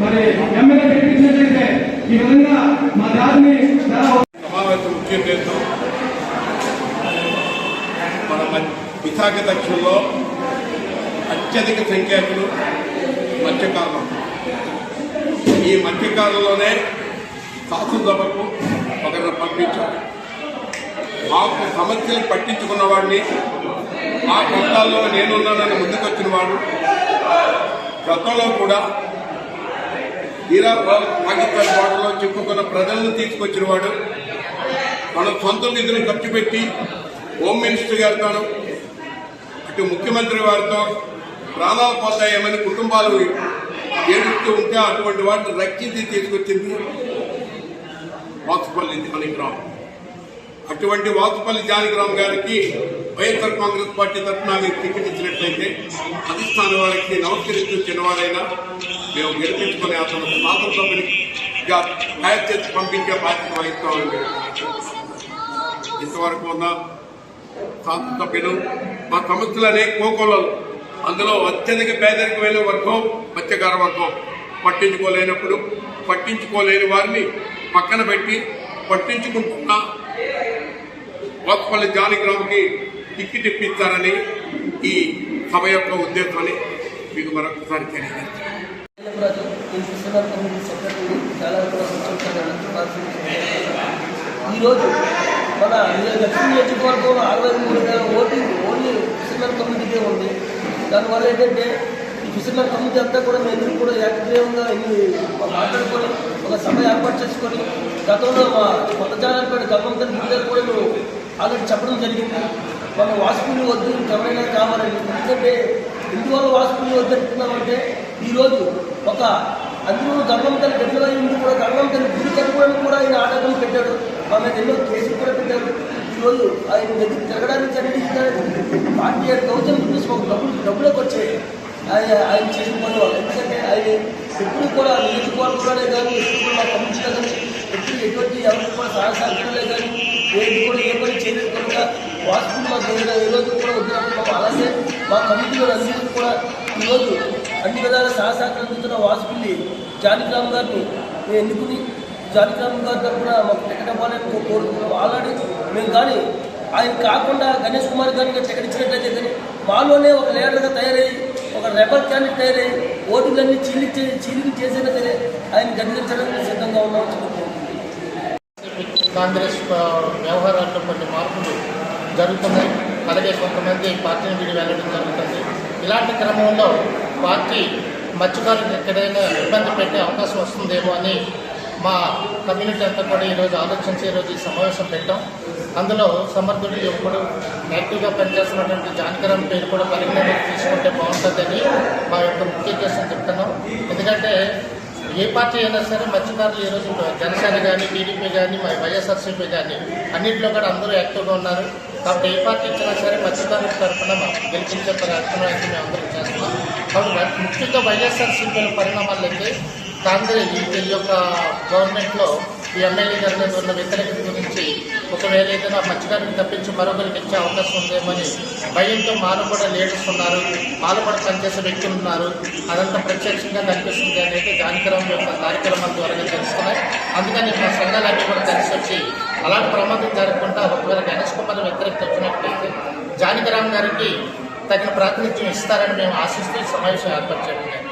మరి ఎమ్మెల్యే పెట్టించినట్లయితే ఈ విధంగా మా దారిని సమావేశం ముఖ్య ఉద్దేశం మన విశాఖ దక్షిణలో అత్యధిక సంఖ్యాకులు మత్స్యకారులు. ఈ మత్స్యకారులలోనే శాసనసభకు ఒకరిని పంపించాలి. మాకు సమస్యలు పట్టించుకున్న వాడిని మా ప్రాంతాల్లో నేనున్నానని ముందుకొచ్చిన వాడు గతంలో కూడా ఇలా పాకిస్తాన్ బాటలో చిక్కుకున్న ప్రజలను తీసుకొచ్చిన వాడు. మన సొంత నిధులు ఖర్చు పెట్టి హోమ్ మినిస్టర్ గారితోనూ అటు ముఖ్యమంత్రి వారితో ప్రాణాలు పోతాయేమని కుటుంబాలు ఏడుస్తూ ఉంటే అటువంటి వాటిని రక్షించి తీసుకొచ్చింది వాసుపల్లి జానకిరామ్. అటువంటి వాసుపల్లి జానకిరామ్ గారికి వైఎస్ఆర్ కాంగ్రెస్ పార్టీ తరఫున మీరు టికెట్ ఇచ్చినట్లయితే అధిష్టానం వారికి నమస్కరిస్తూ చిన్నవారైనా మేము గెలిపించుకుని అతను శాసనసభ్యునిగా తయారు చేసి పంపించే బాధ్యత వహిస్తామని ఇంతవరకు ఉన్న శాసనసభ్యులు మా సమస్యలు అనేక కోకోలలు అందులో అత్యధిక పేదరికమైన వర్గం మత్స్యకార వర్గం. పట్టించుకోలేనప్పుడు పట్టించుకోలేని వారిని పక్కన పెట్టి పట్టించుకుంటున్న వాత్పల్లి జానకిరామ్కి టిక్కెట్ ఇప్పిస్తారని ఈ సభ యొక్క ఉద్దేశాన్ని మీకు మరొకసారి తెలియజేస్తాను నేను కృష్ణనాథ్ కమిటీ సెక్రటరీ చాలా కూడా సంతోషంగా ఈరోజు మన లక్ష్మీ నియోజకవర్గంలో అరవై మూడు వేల ఓటింగ్ ఓన్లీ ఫిషర్మెన్ కమిటీకే ఉంది. దానివల్ల ఏంటంటే ఈ ఫిషర్మెన్ కమిటీ అంతా కూడా మేము కూడా ఏకగ్రీవంగా మాట్లాడుకొని ఒక సభ ఏర్పాటు చేసుకొని గతంలో మా కొత్త జానాలపేట గవర్నమెంట్ గుడి కూడా మేము ఆల్రెడీ చెప్పడం జరిగింది. మన వాసుకుని వద్దు ఎవరైనా కావాలని. ఎందుకంటే ఎందువల్ల వాసుపుల్ని వద్దంటున్నామంటే ఈరోజు యొక్క అందులో గర్వంతని గడ్డలో ఉండి కూడా గర్వం తన గురి కట్టుకోవడానికి కూడా ఆయన ఆటంకం పెట్టాడు. మా మీద ఎన్నో కేసులు కూడా పెట్టాడు. ఈరోజు ఆయన దగ్గర తిరగడానికి జరిగింది పార్టీ ఏడు థౌసండ్ రూపీస్ ఒక డబ్బులు డబ్బులకు వచ్చాయి ఆయన ఆయన చేసిన పనులు ఎందుకంటే ఆయన ఎప్పుడు కూడా నియోజకవర్గంలోనే కానీ ఎప్పుడు కూడా మా కమిటీలో కానీ ఎప్పుడు ఎటువంటి ఎవరికి కూడా సహాయ సహకారాలే కానీ ఏది కూడా ఏ పని చేయలేదు కనుక వాసుకుని మాకు ఏదో ఏ రోజు కూడా వద్దుకుంటున్నాము అలాగే మా కమిటీలో అందరికీ కూడా ఈరోజు అన్ని విధాల సహాయ అందుతున్న వాసుపల్లి జానకిరామ్ గారిని ఎన్నుకుని జానకిరామ్ గారి తరఫున మాకు టికెట్ అవ్వాలని కోరుకుంటున్నాం ఆల్రెడీ మేము కానీ ఆయన కాకుండా గణేష్ కుమార్ గారికి టికెట్ ఇచ్చినట్లయితే కానీ మాలోనే ఒక లీడర్గా తయారయ్యి ఒక రెబల్ క్యాండిడేట్ తయారయ్యి ఓటులన్నీ చీలి చీలికి చేసినా సరే ఆయన గడిపించడానికి సిద్ధంగా ఉన్నామని చెప్తున్నాం కాంగ్రెస్ వ్యవహారాల్లో కొన్ని మార్పులు జరుగుతున్నాయి. అలాగే కొంతమంది పార్టీని వీడి వెళ్ళడం జరుగుతుంది. ఇలాంటి క్రమంలో పార్టీ మత్స్యకారులకు ఎక్కడైనా ఇబ్బంది పెట్టే అవకాశం వస్తుందేమో అని మా కమ్యూనిటీ అంతా కూడా ఈరోజు ఆలోచించి ఈరోజు ఈ సమావేశం పెట్టాం. అందులో సమర్థుడు ఎప్పుడు యాక్టివ్గా పనిచేస్తున్నటువంటి జానకరాం పేరు కూడా పరిగణలోకి తీసుకుంటే బాగుంటుందని మా యొక్క ముఖ్య ఉద్దేశం చెప్తున్నాం. ఎందుకంటే ఏ పార్టీ అయినా సరే మత్స్యకారులు ఈరోజు జనసేన కానీ టీడీపీ కానీ మరి వైఎస్ఆర్సీపీ కానీ అన్నింటిలో కూడా అందరూ యాక్టివ్గా ఉన్నారు. కాబట్టి ఏ పార్టీ ఇచ్చినా సరే మత్స్యకారుల తరఫున గెలిపించే ప్రయత్నం అయితే మేము అందరం చేస్తున్నాం. ముఖ్యంగా వైఎస్ఆర్సీపీల పరిణామాలు పరిణామాలైతే కాంగ్రెస్ ఈ యొక్క గవర్నమెంట్లో ఈ ఎమ్మెల్యే గారి మీద ఉన్న వ్యతిరేకత గురించి ఒకవేళ ఏదైనా మత్స్యకారులకు తప్పించి మరొకరికి ఇచ్చే అవకాశం ఉందేమని భయంతో మాలో కూడా లీడర్స్ ఉన్నారు మాలో కూడా పనిచేసే వ్యక్తులు ఉన్నారు. అదంతా ప్రత్యక్షంగా కనిపిస్తుంది అనేది అయితే యొక్క కార్యక్రమాల ద్వారా తెలుస్తున్నాయి. అందుకని మా సంఘాలన్నీ కూడా కలిసి వచ్చి అలాంటి ప్రమాదం జరగకుండా ఒకవేళ గణేష్ కుమార్ వ్యతిరేకత వచ్చినట్లయితే జానకరామ్ గారికి తగిన ప్రాతినిధ్యం ఇస్తారని మేము ఆశిస్తూ ఈ సమావేశం ఏర్పాటు చేయడం జరిగింది.